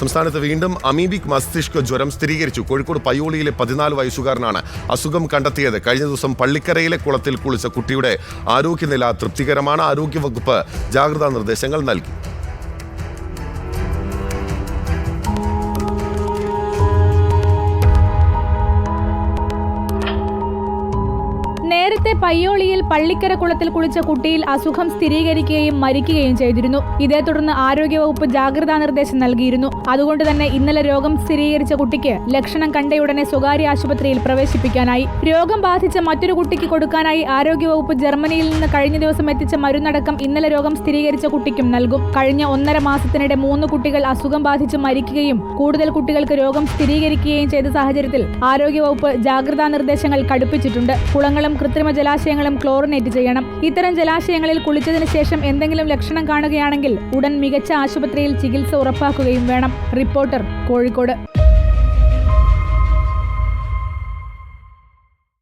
സംസ്ഥാനത്ത് വീണ്ടും അമീബിക് മസ്തിഷ്ക ജ്വരം സ്ഥിരീകരിച്ചു. കോഴിക്കോട് പയ്യോളിയിലെ പതിനാല് വയസ്സുകാരനാണ് അസുഖം കണ്ടെത്തിയത്. കഴിഞ്ഞ ദിവസം പള്ളിക്കരയിലെ കുളത്തിൽ കുളിച്ച കുട്ടിയുടെ ആരോഗ്യനില തൃപ്തികരമാണ്. ആരോഗ്യവകുപ്പ് ജാഗ്രതാ നിർദ്ദേശങ്ങൾ നൽകി. നേരത്തെ പയ്യോളിയിൽ പള്ളിക്കര കുളത്തിൽ കുളിച്ച കുട്ടിയിൽ അസുഖം സ്ഥിരീകരിക്കുകയും മരിക്കുകയും ചെയ്തിരുന്നു. ഇതേ തുടർന്ന് ആരോഗ്യവകുപ്പ് ജാഗ്രതാ നിർദ്ദേശം നൽകിയിരുന്നു. അതുകൊണ്ട് തന്നെ ഇന്നലെ രോഗം സ്ഥിരീകരിച്ച കുട്ടിക്ക് ലക്ഷണം കണ്ടയുടനെ സ്വകാര്യ ആശുപത്രിയിൽ പ്രവേശിപ്പിക്കാനായി. രോഗം ബാധിച്ച മറ്റൊരു കുട്ടിക്ക് കൊടുക്കാനായി ആരോഗ്യവകുപ്പ് ജർമ്മനിയിൽ നിന്ന് കഴിഞ്ഞ ദിവസം എത്തിച്ച മരുന്നടക്കം ഇന്നലെ രോഗം സ്ഥിരീകരിച്ച കുട്ടിക്കും നൽകും. കഴിഞ്ഞ ഒന്നര മാസത്തിനിടെ മൂന്ന് കുട്ടികൾ അസുഖം ബാധിച്ച് മരിക്കുകയും കൂടുതൽ കുട്ടികൾക്ക് രോഗം സ്ഥിരീകരിക്കുകയും ചെയ്ത സാഹചര്യത്തിൽ ആരോഗ്യവകുപ്പ് ജാഗ്രതാ നിർദ്ദേശങ്ങൾ കടുപ്പിച്ചിട്ടുണ്ട്. കുളങ്ങളും കൃത്രിമ ജലാശയങ്ങളും ക്ലോറിനേറ്റ് ചെയ്യണം ഇത്തരം ജലാശയങ്ങളിൽ കുളിച്ചതിന് ശേഷം എന്തെങ്കിലും ലക്ഷണം കാണുകയാണെങ്കിൽ ഉടൻ മികച്ച ആശുപത്രിയിൽ ചികിത്സ ഉറപ്പാക്കുകയും വേണം റിപ്പോർട്ടർ കോഴിക്കോട്